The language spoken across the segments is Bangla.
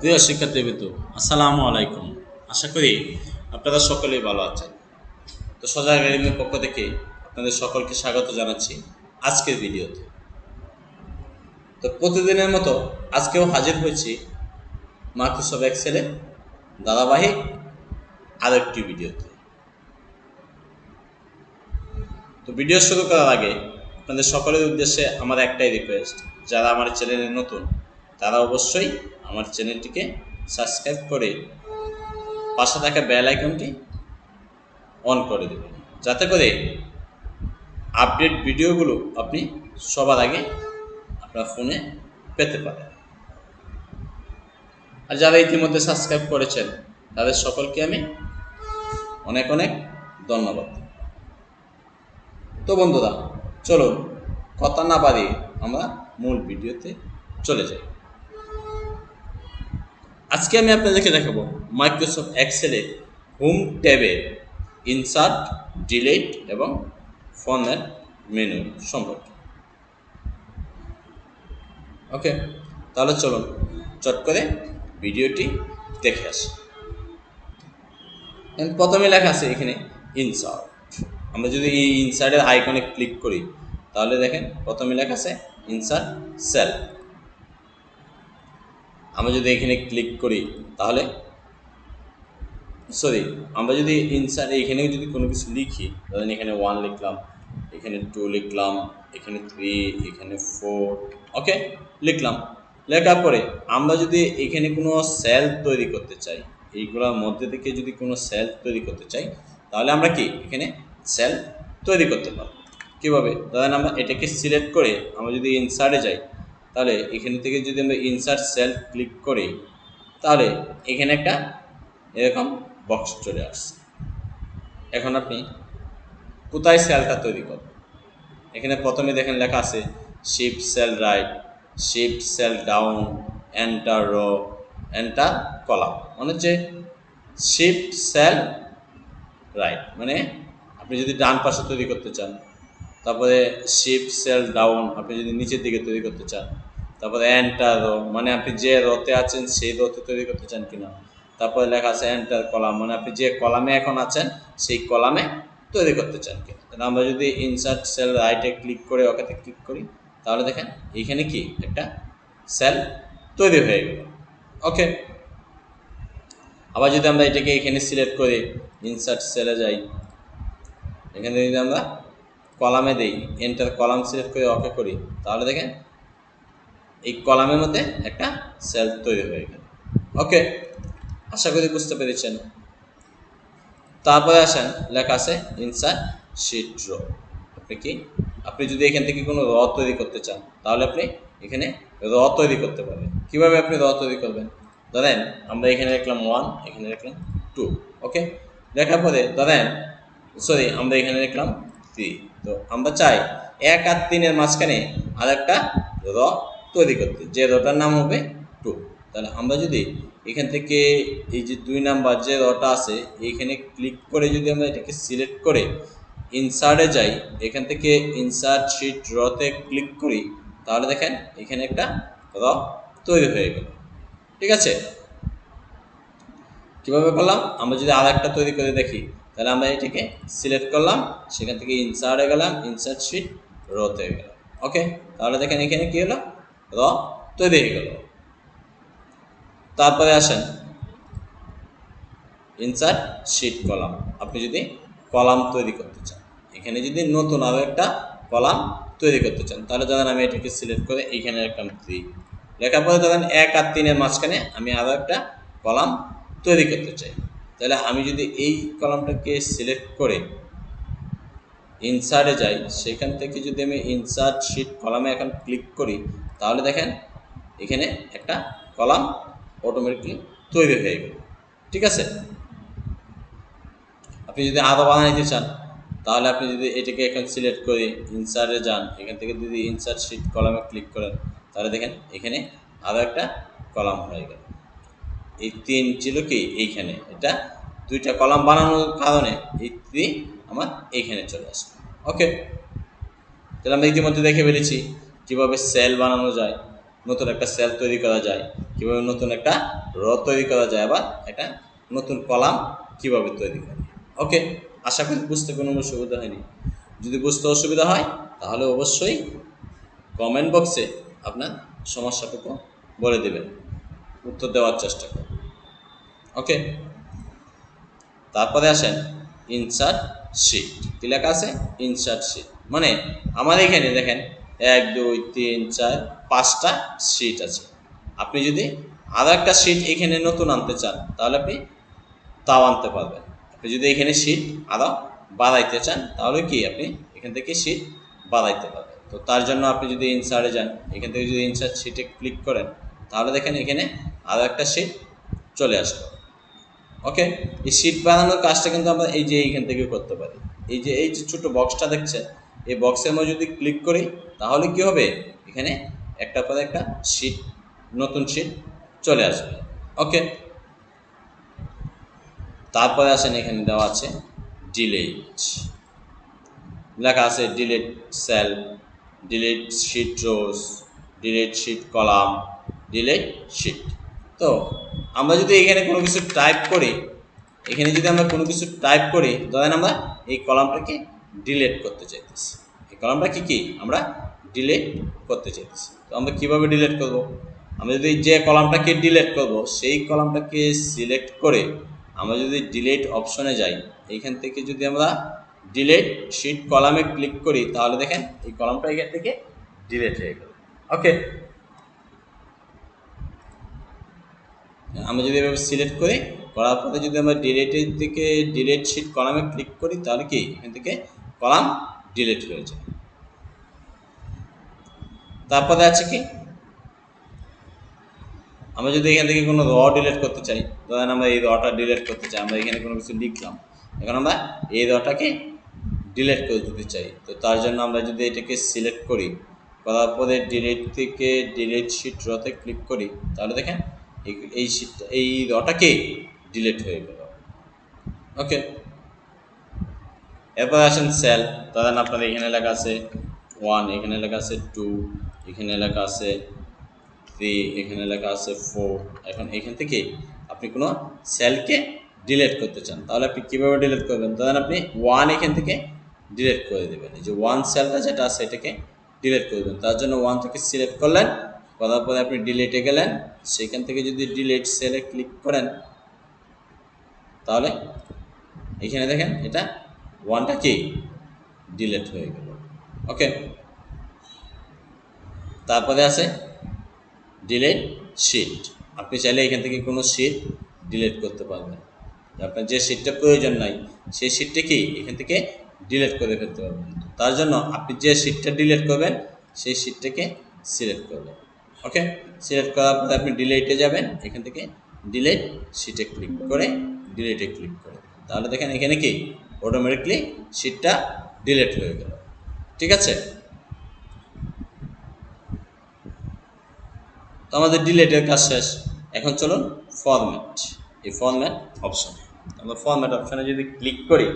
প্রিয় শিক্ষার্থীবৃন্দু, আসসালামু আলাইকুম। আশা করি আপনারা সকলেই ভালো আছেন। তো সজা একাডেমির পক্ষ থেকে আপনাদের সকলকে স্বাগত জানাচ্ছি আজকের ভিডিওতে। তো প্রতিদিনের মতো আজকেও হাজির হয়েছি মাইক্রোসফট এক্সেলে ধারাবাহিক আরেকটি ভিডিওতে। তো ভিডিও শুরু করার আগে আপনাদের সকলের উদ্দেশ্যে আমার একটাই রিকোয়েস্ট যারা আমার চ্যানেলে নতুন তারা অবশ্যই আমার চ্যানেলটিকে সাবস্ক্রাইব করে পাশে থাকা বেল আইকনটি অন করে দেবেন। যাতে করে আপডেট ভিডিওগুলো আপনি সবার আগে আপনার ফোনে পেতে পারেন। আর যারা ইতিমধ্যে সাবস্ক্রাইব করেছেন, তাদের সকলকে আমি অনেক অনেক ধন্যবাদ। তো বন্ধুরা, চলুন কথা না বাড়িয়ে আমরা মূল ভিডিওতে চলে যাই। আজকে আমি আপনাদেরকে দেখাবো মাইক্রোসফট এক্সেলে হোম ট্যাবে ইনসার্ট ডিলেট এবং ফর্মের মেনু সম্পর্কে। ওকে তাহলে চলুন, চট করে ভিডিওটি দেখে আসি। প্রথমে লেখা আছে এখানে ইনসার্ট আমরা যদি এই ইনসার্টের আইকনে ক্লিক করি, তাহলে দেখেন প্রথমে লেখা আছে ইনসার্ট সেল আমরা যদি এখানে ক্লিক করি, তাহলে সরি আমরা যদি ইনসার এখানে যদি কোনো কিছু লিখি, ধরেন এখানে ওয়ান লিখলাম, এখানে টু লিখলাম, এখানে থ্রি এখানে ফোর ওকে লিখলাম। লেখার পরে আমরা যদি এখানে কোনো সেল তৈরি করতে চাই, এইগুলোর মধ্যে থেকে যদি কোনো সেল তৈরি করতে চাই, তাহলে আমরা কি এখানে সেল তৈরি করতে পারব। কীভাবে? ধরেন আমরা এটাকে সিলেক্ট করে আমরা যদি ইনসার্টে যাই তাহলে এখান থেকে যদি আমরা ইনসার্ট সেল ক্লিক করি, তাহলে এখানে একটা এরকম বক্স চলে আসছে। এখন আপনি কোথায় সেলটা তৈরি করবেন? এখানে প্রথমে দেখেন লেখা আছে shift cell right shift cell down enter row enter column মানে হচ্ছে শিফট সেল রাইট মানে আপনি যদি ডান পাশে তৈরি করতে চান, তারপরে শিফট সেল ডাউন আপনি যদি নিচের দিকে তৈরি করতে চান তারপরে এন্টার রো মানে আপনি যে রোতে আছেন সেই রোতে তৈরি করতে চান কিনা? তারপরে লেখা আছে এন্টার কলাম মানে আপনি যে কলামে এখন আছেন সেই কলামে তৈরি করতে চান কিনা? তাহলে আমরা যদি ইনসার্ট সেল রাইটে ক্লিক করে ওকেতে ক্লিক করি, তাহলে দেখেন এইখানে কি? একটা সেল তৈরি হয়ে গেল। ওকে আবার যদি আমরা এটাকে এখানে সিলেক্ট করে ইনসার্ট সেলে যাই, এখানে যদি আমরা কলামে দেই এন্টার কলাম সিলেক্ট করে ওকে করি, তাহলে দেখেন এই কলামের মধ্যে একটা সেল তৈরি হয়ে গেল। ওকে আশা করি বুঝতে পেরেছেন। তারপরে আসেন, লেখা আছে ইনসার্ট শিট রো আপনি কি, আপনি যদি এখান থেকে কোনো র তৈরি করতে চান, তাহলে আপনি এখানে র তৈরি করতে পারবেন। কীভাবে আপনি র তৈরি করবেন? ধরেন, আমরা এখানে লিখলাম ওয়ান এখানে লিখলাম টু ওকে লেখার পরে ধরেন সরি আমরা এখানে লিখলাম থ্রি তো আমরা চাই এক আর তিনের মাঝখানে আর একটা র তৈরি করতে। যে রটার নাম হবে টু। তাহলে আমরা যদি এখান থেকে এই যে দুই নাম্বার যে রটা আছে এইখানে ক্লিক করে যদি আমরা এটাকে সিলেক্ট করে ইনসার্টে যাই, এখান থেকে ইনসার্ট শিট রতে ক্লিক করি, তাহলে দেখেন এখানে একটা র তৈরি হয়ে গেল। ঠিক আছে? কীভাবে করলাম? আমরা যদি আর একটা তৈরি করে দেখি, তাহলে আমরা এটাকে সিলেক্ট করলাম, সেখান থেকে ইনসার্টে গেলাম ইনসার্ট শিট রতে গেলাম। ওকে তাহলে দেখেন এখানে কী হলো? র তৈরি হয়ে গেল। তারপরে আসেন ইনসার্ট শিট কলাম আপনি যদি কলাম তৈরি করতে চান, এখানে যদি নতুন আরও একটা কলাম তৈরি করতে চান, তাহলে ধরেন আমি এটাকে সিলেক্ট করে এইখানে রাখলাম থ্রি লেখার পরে ধরেন এক আর তিনের মাঝখানে আমি আরও একটা কলাম তৈরি করতে চাই। তাহলে আমি যদি এই কলামটাকে সিলেক্ট করে ইনসার্টে যাই, সেখান থেকে যদি আমি ইনসার্ট শিট কলামে এখন ক্লিক করি তাহলে দেখেন এখানে একটা কলাম অটোমেটিকলি তৈরি হয়ে গেল। ঠিক আছে? আপনি যদি আদা আরও বানাইতে চান, তাহলে আপনি যদি এটাকে এখন সিলেক্ট করে ইনসার্টে যান, এখান থেকে যদি ইনসার্ট শিট কলামে ক্লিক করেন, তাহলে দেখেন এখানে আরও একটা কলাম হয়ে গেল। এই তিন ছিল কি? এইখানে। এটা দুইটা কলাম বানানোর কারণে এই থ্রি আমার এইখানে চলে আসবে ওকে তাহলে আমরা ইতিমধ্যে দেখে ফেলেছি। কীভাবে সেল বানানো যায়, নতুন একটা সেল তৈরি করা যায়, কীভাবে নতুন একটা র তৈরি করা যায় বা একটা নতুন কলাম কীভাবে তৈরি করে ওকে আশা করি বুঝতে কোনো অসুবিধা হয়নি। যদি বুঝতে অসুবিধা হয়, তাহলে অবশ্যই কমেন্ট বক্সে আপনার সমস্যাটুকু বলে দেবেন। উত্তর দেওয়ার চেষ্টা করুন ওকে তারপরে আসেন ইনসার্ট শিট কি লেখা আছে? ইনসার্ট শিট মানে আমার এখানে দেখেন এক, দুই, তিন, চার, পাঁচটা শিট আছে। আপনি যদি আরও একটা শিট এখানে নতুন আনতে চান, তাহলে আপনি তাও আনতে পারবেন। আপনি যদি এখানে শিট আরও বাড়াইতে চান, তাহলে কি আপনি এখান থেকে শিট বাড়াইতে পারবেন। তো তার জন্য আপনি যদি ইনসার্টে যান, এখান থেকে যদি ইনসার্ট শিটে ক্লিক করেন, তাহলে দেখেন এখানে আরও একটা শিট চলে আসবে ওকে এই শিট বানানোর কাজটা কিন্তু আমরা এই যে এইখান থেকে করতে পারি। এই যে এই যে ছোটো বক্সটা দেখছেন এই বক্সের মধ্যে যদি ক্লিক করি, তাহলে কি হবে? এখানে একটা পরে একটা শিট নতুন শিট চলে আসবে। ওকে তারপরে আসেন, এখানে দেওয়া আছে ডিলেট লেখা আছে delete cell delete sheet rows delete sheet column delete sheet তো আমরা যদি এখানে কোনো কিছু টাইপ করি, এখানে যদি আমরা কোনো কিছু টাইপ করি, ধরেন আমরা এই কলামটাকে ডিলেট করতে চাইতেছি। এই কলামটা কি কি? আমরা ডিলেট করতে চাইতেছি। তো আমরা কীভাবে ডিলেট করব? আমরা যদি যে কলামটাকে ডিলেট করব, সেই কলামটাকে সিলেক্ট করে আমরা যদি ডিলেট অপশনে যাই, এইখান থেকে যদি আমরা ডিলেট শিট কলামে ক্লিক করি, তাহলে দেখেন এই কলামটা এখান থেকে ডিলেট হয়ে গেল। ওকে আমরা যদি এভাবে সিলেক্ট করি, করার পরে যদি আমরা ডিলেটের থেকে ডিলেট শিট কলামে ক্লিক করি, তাহলে কি? এখান থেকে কলাম ডিলিট হয়ে যায়। তারপরে আছে কি? আমরা যদি এখান থেকে কোনো র ডিলেট করতে চাই, ধরেন আমরা এই রটা ডিলেট করতে চাই, আমরা এখানে কোনো কিছু লিখলাম, এখন আমরা এই রটাকে ডিলেট করে দিতে চাই। তো তার জন্য আমরা যদি এটাকে সিলেক্ট করি, করার পরে ডিলেট থেকে ডিলেট শিট রতে ক্লিক করি, তাহলে দেখেন এই- শিটটা এই রটাকে ডিলেট হয়ে গেল। ওকে এরপর আসেন সেল ধরেন আপনার এখানে লেখা আছে ওয়ান এখানে লেখা আছে টু এখানে লেখা আছে থ্রি এখানে লেখা আছে ফোর এখন এখান থেকে আপনি কোনো সেলকে ডিলিট করতে চান, তাহলে আপনি কীভাবে ডিলিট করবেন? ধরেন আপনি ওয়ান এখান থেকে ডিলেট করে দেবেন। এই যে ওয়ান সেলটা যেটা আছে, এটাকে ডিলিট করবেন তার জন্য ওয়ান থেকে সিলেক্ট করলেন, করার পরে আপনি ডিলেটে গেলেন। সেখান থেকে যদি ডিলেট সেলে ক্লিক করেন, তাহলে এখানে দেখেন এটা ওয়ানটা কি? ডিলিট হয়ে গেল। ওকে। তারপরে আছে ডিলেট শিট। আপনি চাইলে এখান থেকে কোনো শিট ডিলিট করতে পারবেন। আপনার যে শিটটা প্রয়োজন নাই, সেই শিটটা কি এখান থেকে ডিলিট করে ফেলতে পারবেন। তার জন্য আপনি যে শিটটা ডিলিট করবেন, সেই শিটটাকে সিলেক্ট করবেন। ওকে? সিলেক্ট করার পরে আপনি ডিলেটে যাবেন। এখান থেকে ডিলেট শিটে ক্লিক করে, ডিলেটে ক্লিক করে। তাহলে দেখেন এখানে কি? অটোমেটিকলি শিটটা ডিলেট হয়ে গেল। ঠিক আছে? তো আমাদের ডিলেটের কাজ শেষ। এখন চলুন ফরম্যাট এই ফরম্যাট অপশন আমরা ফরম্যাট অপশনে যদি ক্লিক করি,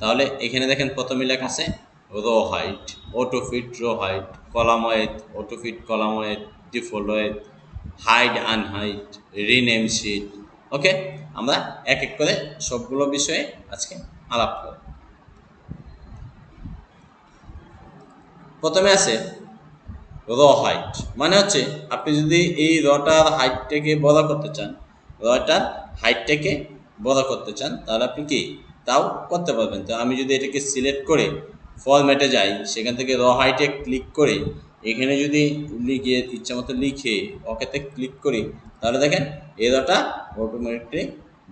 তাহলে এখানে দেখেন প্রথমে লেখা আছে row height auto fit row height column width auto fit column width default width hide unhide rename sheet okay আমরা এক এক করে সবগুলো বিষয়ে আজকে আলাপ করে। প্রথমে আছে র হাইট মানে হচ্ছে আপনি যদি এই রটার হাইটটাকে বড় করতে চান রটার হাইটটাকে বড় করতে চান, তাহলে আপনি কি তাও করতে পারবেন। তো আমি যদি এটাকে সিলেক্ট করে ফরম্যাটে যাই, সেখান থেকে র হাইটে ক্লিক করে, এখানে যদি লিখে ইচ্ছা মতো লিখে ওকেতে ক্লিক করি, তাহলে দেখেন এই রটা অটোমেটিকলি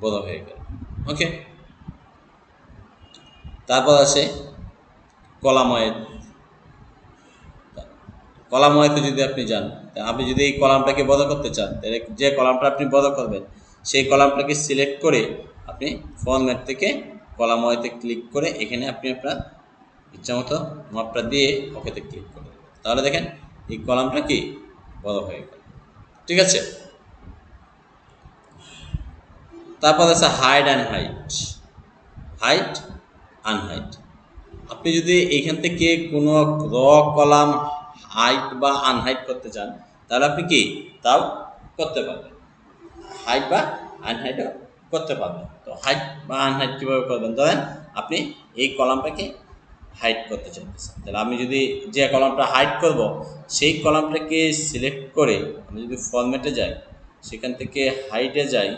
বড় হয়ে গেল। ওকে তারপর আসে কলাময়ের। কলাম হয়তো যদি আপনি যান আপনি যদি এই কলামটাকে বড় করতে চান, তাহলে যে কলামটা আপনি বড় করবেন, সেই কলামটাকে সিলেক্ট করে আপনি ফরম্যাট থেকে কলাম হয়তে ক্লিক করে এখানে আপনি আপনার ইচ্ছামতো মাপটা দিয়ে ওকেতে ক্লিক করে তাহলে দেখেন, এই কলামটা কি? বড় হয়ে গেল। ঠিক আছে? তারপর আছে hide and hide. Hide unhide আপনি যদি এখান থেকে কোনো র কলাম হাইট বা আনহাইট করতে চান, তাহলে আপনি কি তাও করতে পারবেন। হাইট বা আনহাইটও করতে পারবেন। তো হাইট বা আনহাইট কীভাবে করবেন? ধরেন আপনি এই কলামটাকে হাইট করতে চাইতেছেন। তাহলে আমি যদি যে কলামটা হাইট করব, সেই কলামটাকে সিলেক্ট করে আমি যদি ফরম্যাটে যাই, সেখান থেকে হাইটে যাই,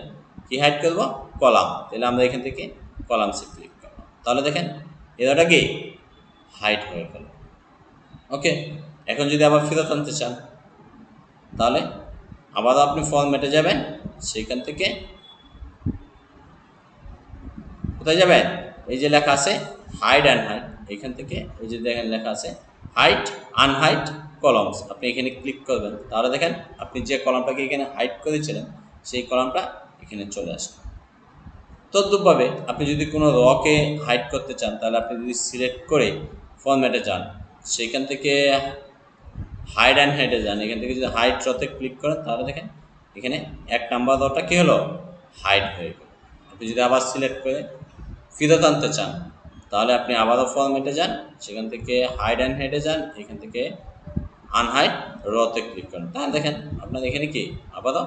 কি হাইট করব? কলাম। তাহলে আমরা এখান থেকে কলাম করব তাহলে দেখেন এদাটা কি? হাইট হয়ে গেল। ওকে এখন যদি আবার ফেরত আনতে চান, তাহলে আবার আপনি ফরম্যাটে যাবেন, সেইখান থেকে কোথায় যাবেন? এই যে লেখা আছে হাইট অ্যান্ড হাইট এখান থেকে এই যে দেখেন লেখা আছে হাইট আনহাইট কলমস আপনি এখানে ক্লিক করবেন। তাহলে দেখেন, আপনি যে কলমটাকে এখানে হাইট করেছিলেন, সেই কলমটা এখানে চলে আসবে তদ্রুপভাবে আপনি যদি কোনো রকে হাইট করতে চান, তাহলে আপনি যদি সিলেক্ট করে ফরম্যাটে যান, সেখান থেকে হাইড অ্যান্ড হাইটে যান, এখান থেকে যদি হাইট রতে ক্লিক করেন, তাহলে দেখেন এখানে এক নাম্বার রটা কী হলো? হাইট হয়ে গেল। আপনি যদি আবার সিলেক্ট করে ফিরত আনতে চান, তাহলে আপনি আবারও ফরম্যাটে যান, সেখান থেকে হাইড অ্যান্ড হাইটে যান, এখান থেকে আনহাইড রতে ক্লিক করেন। তাহলে দেখেন আপনার এখানে কি? আবারও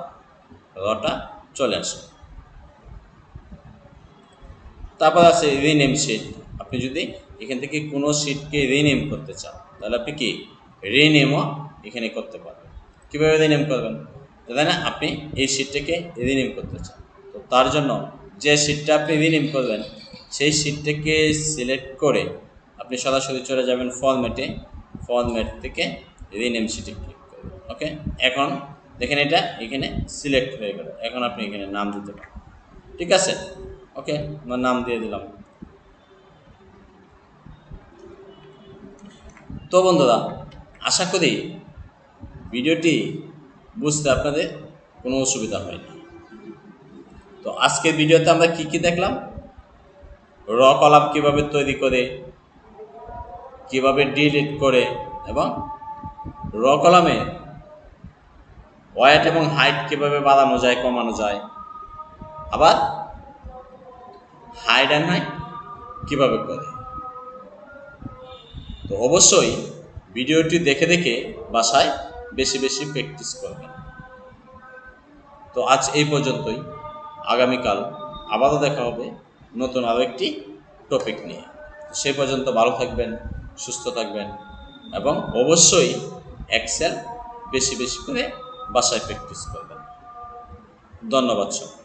রটা চলে আসে। তারপর আছে রিনেম শিট আপনি যদি এখান থেকে কোনো শিটকে রিনেম করতে চান, তাহলে আপনি কি রিনেমও এখানে করতে পারবেন। কীভাবে রিনেম করবেন? না আপনি এই শিটটাকে রিনেম করতে চান। তো তার জন্য যে শিটটা আপনি রিনেম করবেন, সেই শিটটাকে সিলেক্ট করে আপনি সরাসরি চলে যাবেন ফরম্যাটে ফরম্যাট থেকে রিনেম শিটে ক্লিক করবেন ওকে এখন দেখেন এটা এখানে সিলেক্ট হয়ে গেল। এখন আপনি এখানে নাম দিতে পারেন। ঠিক আছে? ওকে আমার নাম দিয়ে দিলাম। তো বন্ধুরা, আশা করি ভিডিওটি বুঝতে আপনাদের কোনো অসুবিধা হয়নি। তো আজকের ভিডিওতে আমরা কি কি দেখলাম? র কলাম কীভাবে তৈরি করে, কীভাবে ডিলিট করে এবং র কলামে ওয়েট এবং হাইট কীভাবে বাড়ানো যায়, কমানো যায়। আবার হাইট কীভাবে করে? তো অবশ্যই ভিডিওটি দেখে দেখে বাসায় বেশি বেশি প্র্যাকটিস করবেন। তো আজ এই পর্যন্তই। আগামীকাল আবারও দেখা হবে নতুন আরও একটি টপিক নিয়ে। সে পর্যন্ত ভালো থাকবেন, সুস্থ থাকবেন এবং অবশ্যই এক্সেল বেশি বেশি করে বাসায় প্র্যাকটিস করবেন। ধন্যবাদ সব